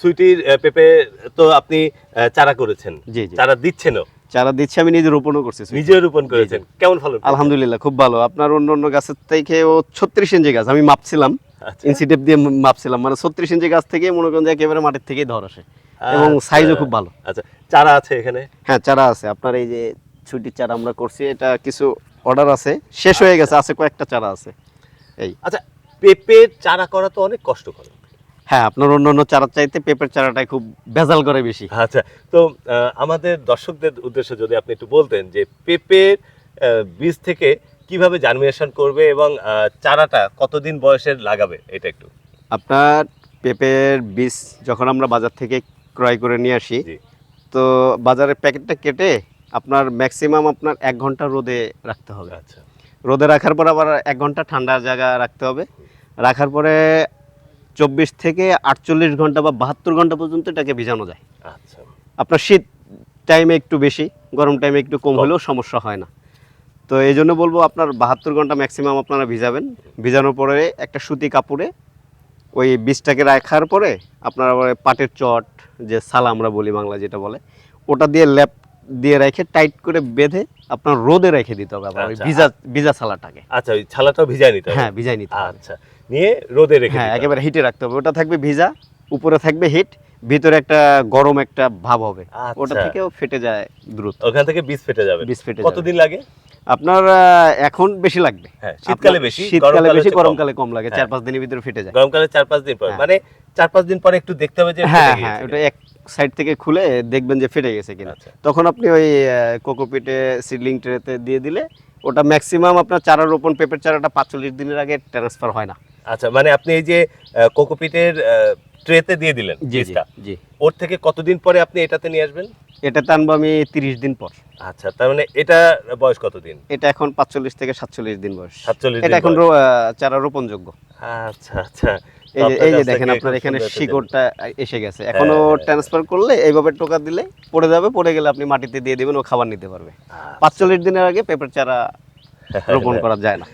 সুইটির পেঁপে তো আপনি চারা করেছেন। জি চারা দিচ্ছেনও? চারা দিচ্ছি আমি নিজে রোপণও করছি নিজে রোপণ করেছেন। কেমন ফলন আলহামদুলিল্লাহ খুব ভালো। আপনার অন্য অন্য গাছের থেকে ও ছত্রিশ ইঞ্চি গাছ আমি মাপছিলাম। আচ্ছা। ইনসিটেপ দিয়ে মাপছিলাম। মানে ছত্রিশ ইঞ্চি গাছ থেকে মনে করেন যে একেবারে মাটির থেকেই ধর আসে। এবং সাইজও খুব ভালো। আচ্ছা চারা আছে এখানে? হ্যাঁ চারা আছে। আপনার এই যে ছুটির চারা আমরা করছি এটা কিছু অর্ডার আছে। শেষ হয়ে গেছে আছে কয়েকটা চারা আছে। এই। আচ্ছা পেঁপের চারা করা তো অনেক কষ্টকর। হ্যাঁ আপনার অন্য অন্য চারার চাইতে পেঁপের চারাটাই খুব ভেজাল করে বেশি। আচ্ছা তো আমাদের দর্শকদের উদ্দেশ্যে যদি আপনি একটু বলতেন যে পেঁপের বীজ থেকে কীভাবে জার্মিনেশন করবে এবং চারাটা কতদিন বয়সের লাগাবে এটা একটু। আপনার পেঁপের বীজ যখন আমরা বাজার থেকে ক্রয় করে নিয়ে আসি তো বাজারের প্যাকেটটা কেটে আপনার ম্যাক্সিমাম আপনার এক ঘণ্টা রোদে রাখতে হবে। আচ্ছা। রোদে রাখার পর আবার এক ঘণ্টা ঠান্ডা জায়গা রাখতে হবে। রাখার পরে চব্বিশ থেকে আটচল্লিশ ঘণ্টা বা বাহাত্তর ঘণ্টা পর্যন্ত এটাকে ভিজানো যায়। আচ্ছা। আপনার শীত টাইমে একটু বেশি গরম টাইমে একটু কম। হলেও সমস্যা হয় না। তো এই জন্য বলব আপনার বাহাত্তর ঘণ্টা ম্যাক্সিমাম আপনারা ভিজাবেন। ভিজানোর পরে একটা সুতি কাপড়ে ওই বীজটাকে রাখার পরে আপনার পাটের চট যে সালা আমরা বলি বাংলা যেটা বলে ওটা দিয়ে ল্যাপ দিয়ে রেখে টাইট করে বেঁধে আপনার রোদে রেখে দিতে হবে আবার ওই আচ্ছা। ভিজা ভিজা সালাটাকে। আচ্ছা ওই ছালাটাও ভিজায় নিতে হবে। হ্যাঁ ভিজাই নিতে হবে। আচ্ছা। নিয়ে রোদে রেখে হ্যাঁ একেবারে হিটে রাখতে হবে। ওটা থাকবে ভিজা উপরে থাকবে হিট ভিতরে একটা গরম একটা ভাব হবে। আচ্ছা। ওটা থেকেও ফেটে যায় দ্রুত। ওখান থেকে বীজ ফেটে যাবে। বীজ ফেটে। কতদিন লাগে? আপনার এখন বেশি লাগবে। হ্যাঁ শীতকালে বেশি শীতকালে বেশি গরমকালে কম লাগে হ্যাঁ। চার পাঁচ দিনের ভিতরে ফেটে যায়। গরমকালে চার পাঁচ দিন পর। হ্যাঁ। মানে চার পাঁচ দিন পরে একটু দেখতে হবে যে হ্যাঁ হ্যাঁ ওটা এক সাইড থেকে খুলে দেখবেন যে ফেটে গেছে কিনা। আচ্ছা। তখন আপনি ওই কোকোপিটে সিডলিং ট্রেতে দিয়ে দিলে ওটা ম্যাক্সিমাম আপনার চারা রোপণ পেঁপের চারাটা পাঁচচল্লিশ দিনের আগে ট্রান্সফার হয় না। আচ্ছা মানে আপনি এই যে কোকোপিটের ট্রেতে দিয়ে দিলেন বীজটা জি ওর থেকে কতদিন পরে আপনি এটাতে নিয়ে আসবেন? এটা আনব আমি তিরিশ দিন পর। আচ্ছা তার মানে এটা বয়স কতদিন? এটা এখন পাঁচচল্লিশ থেকে সাতচল্লিশ দিন বয়স। 47 এটা এখন চারা রোপণযোগ্য। আচ্ছা আচ্ছা। এই যে এই যে দেখেন আপনার এখানে শিকড়টা এসে গেছে। এখনও হ্যাঁ। ট্রান্সফার করলে এইভাবে টোকা দিলে পড়ে যাবে পড়ে গেলে আপনি মাটিতে দিয়ে দিবেন ও খাবার নিতে পারবে। জিনিস। পাঁচচল্লিশ দিনের আগে পেঁপের চারা রোপণ করা যায় না।